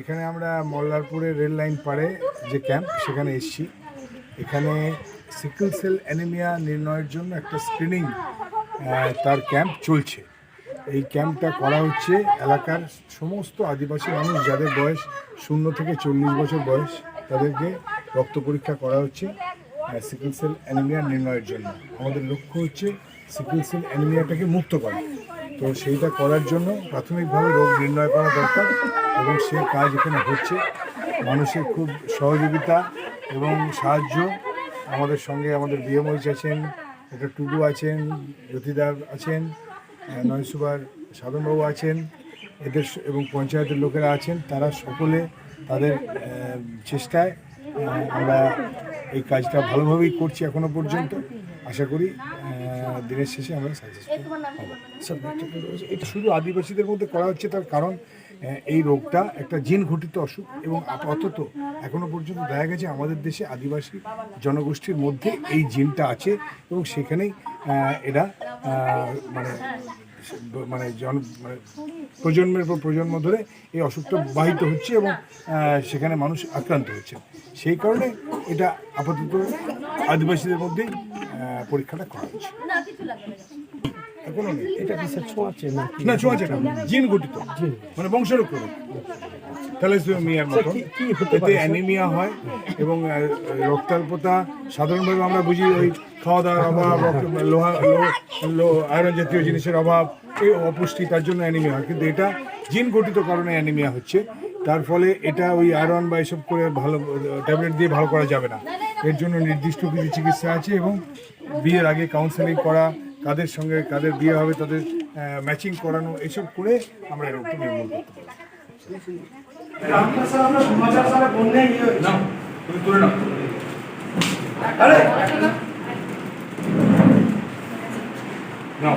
এখানে আমরা মল্লারপুরে rail line পাড়ে যে ক্যাম্প, সেখানে এসেছি। এখানে সিকেল সেল অ্যানিমিয়া নির্ণয়ের জন্য একটা স্ক্রিনিং তার ক্যাম্প চলছে। এই ক্যাম্পটা করা হচ্ছে এলাকার সমস্ত আদিবাসী মানুষ যাদের বয়স শূন্য থেকে চল্লিশ বছর বয়স, তাদেরকে রক্ত পরীক্ষা করা হচ্ছে সিকেল সেল অ্যানিমিয়া নির্ণয়ের জন্য। আমাদের লক্ষ্য হচ্ছে সিকেল সেল অ্যানিমিয়াটাকে মুক্ত করা। তো সেইটা করার জন্য প্রাথমিকভাবে রোগ নির্ণয় করা দরকার। এবং সে কাজ এখানে হচ্ছে। মানুষের খুব সহযোগিতা এবং সাহায্য। আমাদের সঙ্গে আমাদের বিএমওইচ আছেন একটা টুডু আছেন জ্যোতিদার আছেন আহ, নয়নসুবার সাধনবাবু আছেন এদের এবং পঞ্চায়েতের লোকেরা আছেন। তারা সকলে তাদের চেষ্টায় আমরা এই কাজটা ভালোভাবেই করছি এখনও পর্যন্ত। আশা করি দিনের শেষে আমরা সাকসেসফুল হব। বলছি, এটা শুধু আদিবাসীদের মধ্যে করা হচ্ছে তার কারণ এই রোগটা একটা জিন ঘটিত অসুখ এবং আপাতত এখনও পর্যন্ত দেখা গেছে আমাদের দেশে আদিবাসী জনগোষ্ঠীর মধ্যে এই জিনটা আছে এবং সেখানেই এরা মানে মানে জন মানে প্রজন্মের পর প্রজন্ম ধরে এই অসুখটা বাহিত হচ্ছে এবং সেখানে মানুষ আক্রান্ত হচ্ছে। সেই কারণে এটা আপাতত আদিবাসীদের মধ্যেই পরীক্ষাটা করা হচ্ছে। এখনও নেই। এটা ছোঁয়াচে না? না ছোঁয়াছে না। জিন গঠিত। মানে বংশরক্ষণ থ্যালাসেমিয়ার মতন এতে অ্যানিমিয়া হয় এবং রক্তাল্পতা। সাধারণভাবে আমরা বুঝি ওই খাওয়া দাওয়ার অভাব লোহা আয়রন জাতীয় জিনিসের অভাব এই অপুষ্টি তার জন্য অ্যানিমিয়া হয়। কিন্তু এটা জিন গঠিত কারণে অ্যানিমিয়া হচ্ছে। তার ফলে এটা ওই আয়রন বা এসব করে ভালো ট্যাবলেট দিয়ে ভালো করা যাবে না। এর জন্য নির্দিষ্ট কিছু চিকিৎসা আছে এবং বিয়ের আগে কাউন্সেলিং করা কাদের সঙ্গে কাদের বিয়ে হবে তাদের ম্যাচিং করানো এসব করে আমরা রোগটা নির্মূল করতে পারি। নাও।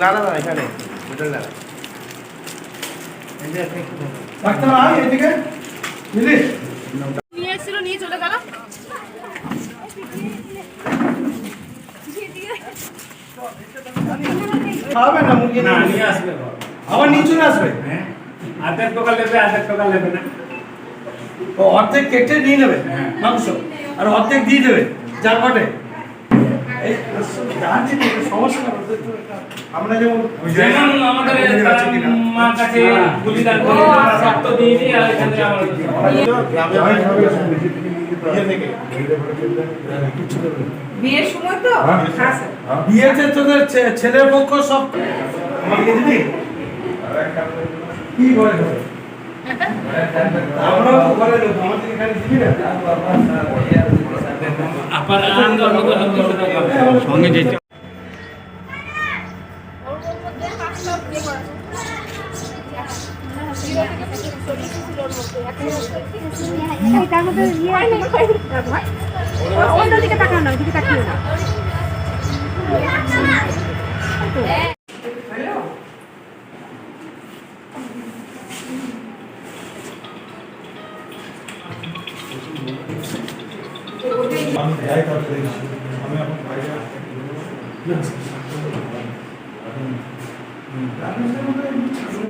না না না এখানে হোটেল না ডাক্তার আয় এদিকে বুঝলি নিয়ে এসেছিল নিয়ে চলে গেল খাবে না মুরগি না নিয়ে আসবে আবার নিচে আসবে হ্যাঁ আধেক টাকা নেবে আধেক টাকা নেবে না ও অর্ধেক কেটে নিয়ে নেবে হ্যাঁ। মাংস আর অর্ধেক দিয়ে দেবে যার আমরা যেমন আর এখান থেকে আমরা বিয়ের সময় তো? হ্যাঁ। বিয়েতে তোদের ছেলের পক্ষ সব কি ঘরে সঙ্গে যেতে তার মধ্যে ইয়ে আছে। না? অন্য দিকে তাকাও না ওদিকে তাকিও না। আমি দেয় কাউকে দেখছি আমি এখন বাইরে